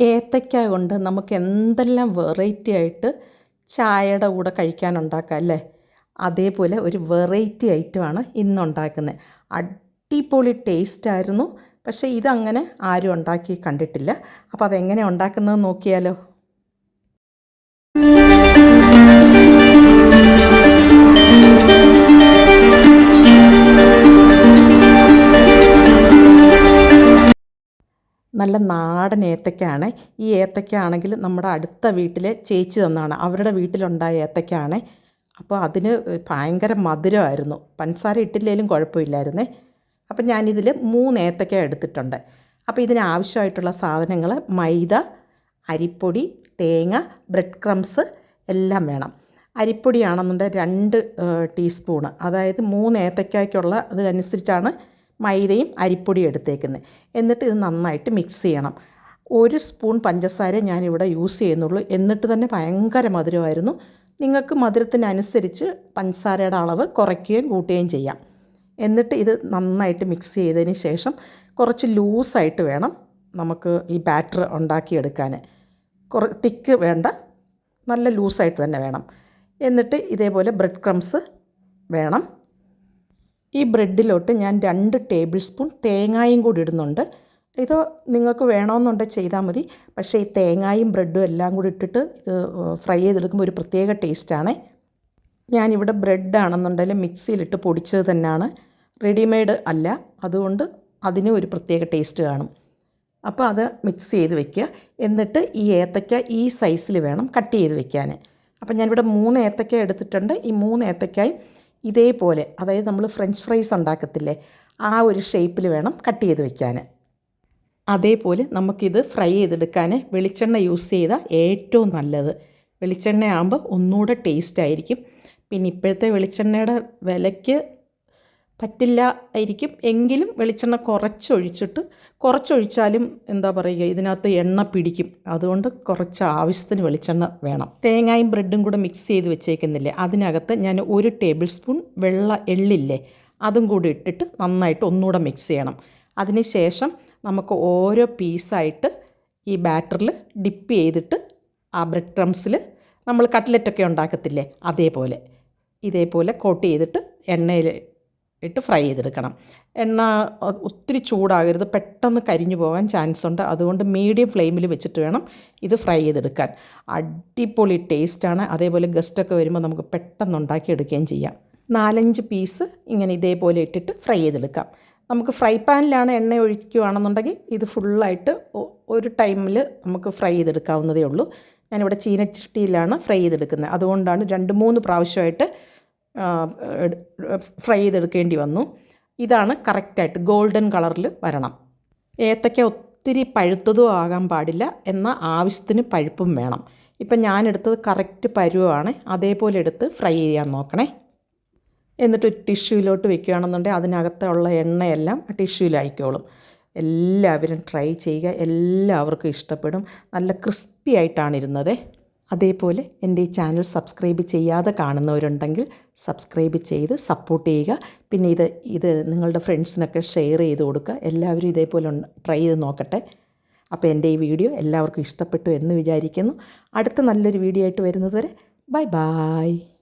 ഏത്തയ്ക്ക കൊണ്ട് നമുക്ക് എന്തെല്ലാം വെറൈറ്റി ആയിട്ട് ചായയുടെ കൂടെ കഴിക്കാനുണ്ടാക്കാം അല്ലേ? അതേപോലെ ഒരു വെറൈറ്റി ഐറ്റമാണ് ഇന്നുണ്ടാക്കുന്നത്. അടിപൊളി ടേസ്റ്റായിരുന്നു പക്ഷേ ഇതങ്ങനെ ആരും ഉണ്ടാക്കി കണ്ടിട്ടില്ല. അപ്പോൾ അതെങ്ങനെ ഉണ്ടാക്കുന്നത് നോക്കിയാലോ? നല്ല നാടൻ ഏത്തയ്ക്കാണ് ഈ ഏത്തയ്ക്ക നമ്മുടെ അടുത്ത വീട്ടിലെ ചേച്ചി തന്നാണ്. അവരുടെ വീട്ടിലുണ്ടായ ഏത്തയ്ക്കാണ് അപ്പോൾ അതിന് ഭയങ്കര മധുരമായിരുന്നു. പഞ്ചസാര ഇട്ടില്ലേലും കുഴപ്പമില്ലായിരുന്നേ. അപ്പം ഞാനിതിൽ മൂന്ന് ഏത്തയ്ക്ക എടുത്തിട്ടുണ്ട്. അപ്പോൾ ഇതിന് ആവശ്യമായിട്ടുള്ള സാധനങ്ങൾ മൈദ അരിപ്പൊടി തേങ്ങ ബ്രെഡ് ക്രംസ് എല്ലാം വേണം. അരിപ്പൊടിയാണെന്നുണ്ടെങ്കിൽ രണ്ട് ടീസ്പൂണ്. അതായത് മൂന്ന് ഏത്തയ്ക്കായ്ക്കുള്ള അതിനനുസരിച്ചാണ് മൈദയും അരിപ്പൊടിയും എടുത്തേക്കുന്നത്. എന്നിട്ട് ഇത് നന്നായിട്ട് മിക്സ് ചെയ്യണം. ഒരു സ്പൂൺ പഞ്ചസാര ഞാനിവിടെ യൂസ് ചെയ്യുന്നുള്ളൂ. എന്നിട്ട് തന്നെ ഭയങ്കര മധുരമായിരുന്നു. നിങ്ങൾക്ക് മധുരത്തിനനുസരിച്ച് പഞ്ചസാരയുടെ അളവ് കുറയ്ക്കുകയും കൂട്ടുകയും ചെയ്യാം. എന്നിട്ട് ഇത് നന്നായിട്ട് മിക്സ് ചെയ്തതിന് ശേഷം കുറച്ച് ലൂസായിട്ട് വേണം നമുക്ക് ഈ ബാറ്റർ ഉണ്ടാക്കിയെടുക്കാൻ. കുറ തിക്ക് വേണ്ട നല്ല ലൂസായിട്ട് തന്നെ വേണം. എന്നിട്ട് ഇതേപോലെ ബ്രെഡ് ക്രംസ് വേണം. ഈ ബ്രെഡിലോട്ട് ഞാൻ രണ്ട് ടേബിൾ സ്പൂൺ തേങ്ങായും കൂടി ഇടുന്നുണ്ട്. ഇത് നിങ്ങൾക്ക് വേണമെന്നുണ്ടെങ്കിൽ ചെയ്താൽ മതി. പക്ഷേ ഈ തേങ്ങായും ബ്രെഡും എല്ലാം കൂടി ഇട്ടിട്ട് ഇത് ഫ്രൈ ചെയ്തെടുക്കുമ്പോൾ ഒരു പ്രത്യേക ടേസ്റ്റാണ്. ഞാനിവിടെ ബ്രെഡാണെന്നുണ്ടെങ്കിൽ മിക്സിയിലിട്ട് പൊടിച്ചത് തന്നെയാണ്. റെഡിമെയ്ഡ് അല്ല. അതുകൊണ്ട് അതിനും ഒരു പ്രത്യേക ടേസ്റ്റ് കാണും. അപ്പോൾ അത് മിക്സ് ചെയ്ത് വെക്കുക. എന്നിട്ട് ഈ ഏത്തയ്ക്ക ഈ സൈസിൽ വേണം കട്ട് ചെയ്ത് വെക്കാൻ. അപ്പം ഞാനിവിടെ മൂന്ന് ഏത്തയ്ക്ക എടുത്തിട്ടുണ്ട്. ഈ മൂന്ന് ഏത്തയ്ക്കായും ഇതേപോലെ അതായത് നമ്മൾ ഫ്രഞ്ച് ഫ്രൈസ് ഉണ്ടാക്കത്തില്ലേ ആ ഒരു ഷേപ്പിൽ വേണം കട്ട് ചെയ്ത് വെക്കാൻ. അതേപോലെ നമുക്കിത് ഫ്രൈ ചെയ്തെടുക്കാൻ വെളിച്ചെണ്ണ യൂസ് ചെയ്താൽ ഏറ്റവും നല്ലത്. വെളിച്ചെണ്ണ ആകുമ്പോൾ ഒന്നുകൂടെ ടേസ്റ്റ് ആയിരിക്കും. പിന്നെ ഇപ്പോഴത്തെ വെളിച്ചെണ്ണയുടെ വിലയ്ക്ക് പറ്റില്ല ആയിരിക്കും. എങ്കിലും വെളിച്ചെണ്ണ കുറച്ചൊഴിച്ചിട്ട് കുറച്ചൊഴിച്ചാലും എന്താ പറയുക ഇതിനകത്ത് എണ്ണ പിടിക്കും. അതുകൊണ്ട് കുറച്ച് ആവശ്യത്തിന് വെളിച്ചെണ്ണ വേണം. തേങ്ങയും ബ്രെഡും കൂടെ മിക്സ് ചെയ്ത് വെച്ചേക്കുന്നില്ലേ? അതിനകത്ത് ഞാൻ ഒരു ടേബിൾ സ്പൂൺ വെള്ള എള്ളില്ലേ അതും കൂടി ഇട്ടിട്ട് നന്നായിട്ട് ഒന്നുകൂടെ മിക്സ് ചെയ്യണം. അതിന് ശേഷം നമുക്ക് ഓരോ പീസായിട്ട് ഈ ബാറ്ററിൽ ഡിപ്പ് ചെയ്തിട്ട് ആ ബ്രെഡ് ക്രംസിൽ നമ്മൾ കട്ട്ലറ്റൊക്കെ ഉണ്ടാക്കത്തില്ലേ? അതേപോലെ. ഇതേപോലെ കോട്ട് ചെയ്തിട്ട് എണ്ണയിൽ ഇട്ട് ഫ്രൈ ചെയ്തെടുക്കണം. എണ്ണ ഒത്തിരി ചൂടാകരുത് പെട്ടെന്ന് കരിഞ്ഞു പോകാൻ ചാൻസ് ഉണ്ട്. അതുകൊണ്ട് മീഡിയം ഫ്ലെയിമിൽ വെച്ചിട്ട് വേണം ഇത് ഫ്രൈ ചെയ്തെടുക്കാൻ. അടിപൊളി ടേസ്റ്റാണ് അതേപോലെ ഗസ്റ്റൊക്കെ വരുമ്പോൾ നമുക്ക് പെട്ടെന്ന് ഉണ്ടാക്കിയെടുക്കുകയും ചെയ്യാം. നാലഞ്ച് പീസ് ഇങ്ങനെ ഇതേപോലെ ഇട്ടിട്ട് ഫ്രൈ ചെയ്തെടുക്കാം. നമുക്ക് ഫ്രൈ പാനിലാണ് എണ്ണ ഒഴിക്കുകയാണെന്നുണ്ടെങ്കിൽ ഇത് ഫുള്ളായിട്ട് ഒരു ടൈമിൽ നമുക്ക് ഫ്രൈ ചെയ്തെടുക്കാവുന്നതേ ഉള്ളൂ. ഞാനിവിടെ ചീനച്ചട്ടിയിലാണ് ഫ്രൈ ചെയ്തെടുക്കുന്നത്. അതുകൊണ്ടാണ് രണ്ട് മൂന്ന് പ്രാവശ്യമായിട്ട് ഫ്രൈ ചെയ്തെടുക്കേണ്ടി വന്നു. ഇതാണ് കറക്റ്റായിട്ട് ഗോൾഡൻ കളറിൽ വരണം. ഏത്തയ്ക്ക ഒത്തിരി പഴുത്തതും ആകാൻ പാടില്ല എന്ന ആവശ്യത്തിന് പഴുപ്പും വേണം. ഇപ്പം ഞാനെടുത്തത് കറക്റ്റ് പരുവാണ്. അതേപോലെ എടുത്ത് ഫ്രൈ ചെയ്യാൻ നോക്കണേ. എന്നിട്ട് ടിഷ്യൂയിലോട്ട് വെക്കുകയാണെന്നുണ്ടെങ്കിൽ അതിനകത്തുള്ള എണ്ണയെല്ലാം ടിഷ്യൂയിലായിക്കോളും. എല്ലാവരും ട്രൈ ചെയ്യുക. എല്ലാവർക്കും ഇഷ്ടപ്പെടും. നല്ല ക്രിസ്പി ആയിട്ടാണ് ഇരുന്നത്. അതേപോലെ എന്റെ ഈ ചാനൽ സബ്സ്ക്രൈബ് ചെയ്യാതെ കാണുന്നവരുണ്ടെങ്കിൽ സബ്സ്ക്രൈബ് ചെയ്ത് സപ്പോർട്ട് ചെയ്യുക. പിന്നെ ഇത് ഇത് നിങ്ങളുടെ ഫ്രണ്ട്സിനൊക്കെ ഷെയർ ചെയ്ത് കൊടുക്കുക. എല്ലാവരും ഇതേപോലെ ട്രൈ ചെയ്ത് നോക്കട്ടെ. അപ്പോൾ എന്റെ ഈ വീഡിയോ എല്ലാവർക്കും ഇഷ്ടപ്പെട്ടു എന്ന് വിചാരിക്കുന്നു. അടുത്ത നല്ലൊരു വീഡിയോ ആയിട്ട് വരുന്നതുവരെ ബൈ ബായ്